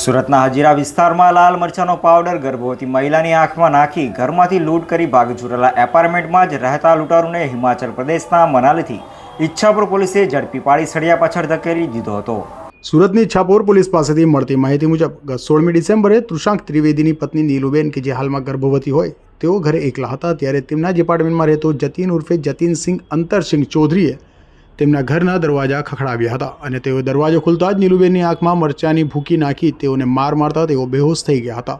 સુરતના હજીરા વિસ્તારમાં લાલ મરચાનો પાવડર ગર્ભવતી મહિલાની આંખમાં નાખી ઘરમાંથી લૂંટ કરી ભાગી છૂટેલા એપાર્ટમેન્ટમાં જ રહેતા લૂંટારૂને હિમાચલ પ્રદેશના મનાલીથી ઈચ્છાપુર પોલીસે ઝડપી પાડી સળિયા પાછળ ધકેલી દીધો હતો. સુરતની ઈચ્છાપુર પોલીસ પાસેથી મળતી માહિતી મુજબ ગત સોળમી ડિસેમ્બરે તૃષાંક ત્રિવેદીની પત્ની નીલુબેન, કે જે હાલમાં ગર્ભવતી હોય, તેઓ ઘરે એકલા હતા. ત્યારે તેમના જ એપાર્ટમેન્ટમાં રહેતો જતીન ઉર્ફે જતીનસિંહ અંતરસિંહ ચૌધરીએ તેમના ઘરના દરવાજા ખખડાવ્યા હતા અને તેઓ દરવાજો ખુલતા જ નીલુબેનની આંખમાં મરચાની ભૂકી નાખી તેઓને માર મારતા તેઓ બેહોશ થઈ ગયા હતા.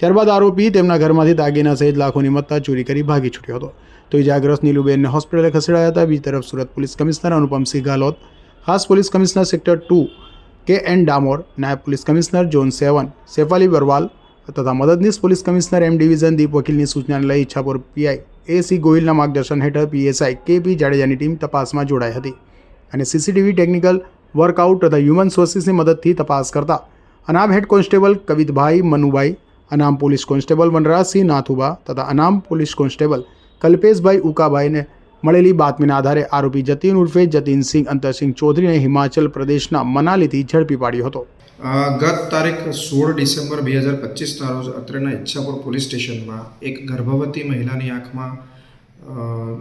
ત્યારબાદ આરોપી તેમના ઘરમાંથી દાગીના સહિત લાખોની મત્તા ચોરી કરી ભાગી છૂટ્યો હતો. તો ઇજાગ્રસ્ત નીલુબેનને હોસ્પિટલે ખસેડાયા હતા. બીજી તરફ સુરત પોલીસ કમિશનર અનુપમસિંહ ગાલોત, ખાસ police commissioner sector two K N Damor, નાયબ police commissioner zone seven, Shefali Barwal તથા મદદનીશ police commissioner M division Deep વકીલની સૂચનાને લઈ ઈચ્છાપુર પીઆઈ એ સી ગોહિલના માર્ગદર્શન હેઠળ પીએસઆઈ કે પી જાડેજાની ટીમ તપાસમાં જોડાઈ હતી અને સીસીટીવી ટેકનિકલ વર્કઆઉટ તથા હ્યુમન સોર્સિસની મદદથી તપાસ કરતા. અનામ હેડ કોન્સ્ટેબલ કવિતભાઈ મનુભાઈ, અનામ પોલીસ કોન્સ્ટેબલ વનરાજસિંહ નાથુબા તથા અનામ પોલીસ કોન્સ્ટેબલ કલ્પેશભાઈ ઉકાભાઈને મળેલી બાતમીના આધારે આરોપી જતીન ઉર્ફે જતીનસિંહ અંતરસિંહ ચૌધરીને હિમાચલ પ્રદેશના મનાલીથી ઝડપી પાડ્યો હતો. ગત તારીખ સોળ ડિસેમ્બર બે હજાર પચીસના રોજ અત્રેના ઈચ્છાપુર પોલીસ સ્ટેશનમાં એક ગર્ભવતી મહિલાની આંખમાં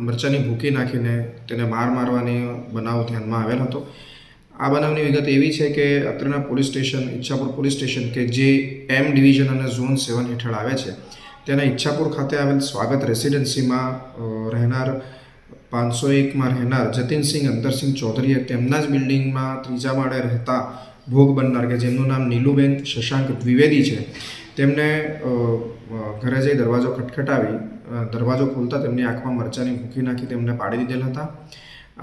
મરચાંની ભૂકી નાખીને તેને માર મારવાની બનાવ ધ્યાનમાં આવેલ હતો. આ બનાવની વિગત એવી છે કે અત્રેના police station, Ichchhapur police station કે જે એમ ડિવિઝન અને ઝોન સેવન હેઠળ આવે છે, તેના ઈચ્છાપુર ખાતે આવેલ સ્વાગત રેસિડેન્સીમાં રહેનાર પાંચસો એકમાં રહેનાર જતીનસિંહ અંતરસિંહ ચૌધરીએ તેમના જ બિલ્ડિંગમાં ત્રીજા માળે રહેતા ભોગ બનનાર કે જેમનું નામ નીલુબેન શશાંક દ્વિવેદી છે, તેમને ઘરે જઈ દરવાજો ખટખટાવી દરવાજો ખોલતા તેમની આંખમાં મરચાની ભૂકી નાખી તેમને પાડી દીધેલ હતા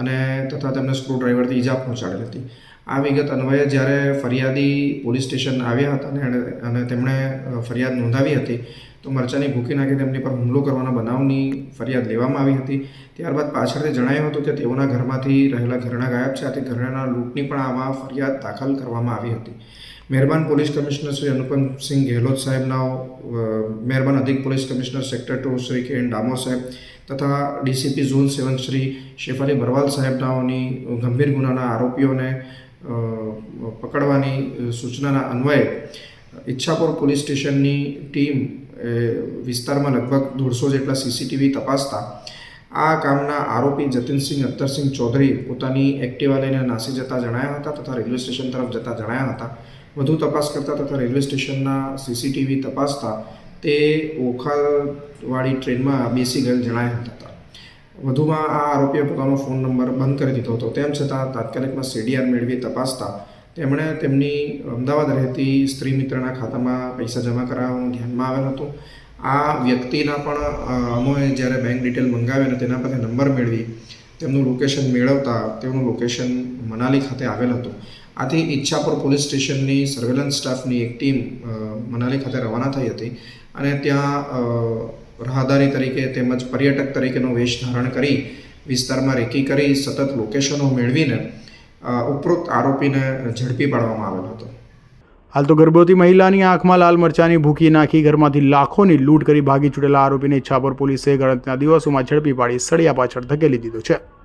અને તથા તેમને સ્ક્રૂડ્રાઈવરથી ઈજા પહોંચાડેલ હતી. આ વિગત અન્વયે જ્યારે ફરિયાદી પોલીસ સ્ટેશન આવ્યા હતા અને તેમણે ફરિયાદ નોંધાવી હતી તો મરચાંને ભૂકી નાખી તેમની પર હુમલો કરવાના બનાવની ફરિયાદ લેવામાં આવી હતી. ત્યારબાદ પાછળથી જણાયું હતું કે તેઓના ઘરમાંથી રહેલા ઘરેણા ગાયબ છે. આથી ઘરેણા લૂંટની પણ આવા ફરિયાદ દાખલ કરવામાં આવી હતી. મહેરબાન પોલીસ કમિશનર શ્રી અનુપમસિંહ ગેહલોત સાહેબના મહેરબાન અધિક police commissioner sector two Shri K N Damor સાહેબ તથા DCP zone seven Shri Shefali Barwal સાહેબનાઓની ગંભીર ગુનાના આરોપીઓને પકડવાની સૂચનાના અન્વયે ઈચ્છાપુર પોલીસ સ્ટેશનની ટીમ વિસ્તારમાં લગભગ દોઢસો જેટલા સીસીટીવી તપાસતા આ કામના આરોપી જતીનસિંહ અત્તરસિંહ ચૌધરી પોતાની એક્ટિવા લઈને નાસી જતા જણાયા હતા તથા રેલવે સ્ટેશન તરફ જતા જણાયા હતા. વધુ તપાસ કરતા તથા રેલવે સ્ટેશનના સીસીટીવી તપાસતા તે ઓખાવાળી ટ્રેનમાં બેસી ગયેલ જણાયા હતા વધુમાં આ આરોપીએ પોતાનો ફોન નંબર બંધ કરી દીધો હતો. તેમ છતાં તાત્કાલિકમાં સીડીઆર મેળવી તપાસતા તેમણે તેમની અમદાવાદ રહેતી સ્ત્રી મિત્રના ખાતામાં પૈસા જમા કરાવવાનું ધ્યાનમાં આવેલ હતું. આ વ્યક્તિના પણ અમે જ્યારે બેંક ડિટેલ મંગાવી અને તેના પરથી નંબર મેળવી, તેમનું લોકેશન મેળવતા તેમનું લોકેશન મનાલી ખાતે આવેલ હતું. આથી ઈચ્છાપુર પોલીસ સ્ટેશનની સર્વેલન્સ સ્ટાફની એક ટીમ મનાલી ખાતે રવાના થઈ હતી અને ત્યાં રાહદારી તરીકે તેમજ પર્યટક તરીકેનો વેશ ધારણ કરી વિસ્તારમાં રેકી કરી સતત લોકેશનો મેળવીને ઉપરોક્ત આરોપીને ઝડપી પાડવામાં આવેલો હતો. હાલ તો ગર્ભવતી મહિલાની આંખમાં લાલ મરચાની ભૂકી નાખી ઘરમાંથી લાખોની લૂંટ કરી ભાગી છૂટેલા આરોપીને છાપર પોલીસે ગણતરીના દિવસોમાં ઝડપી પાડી સળિયા પાછળ ધકેલી દીધો છે.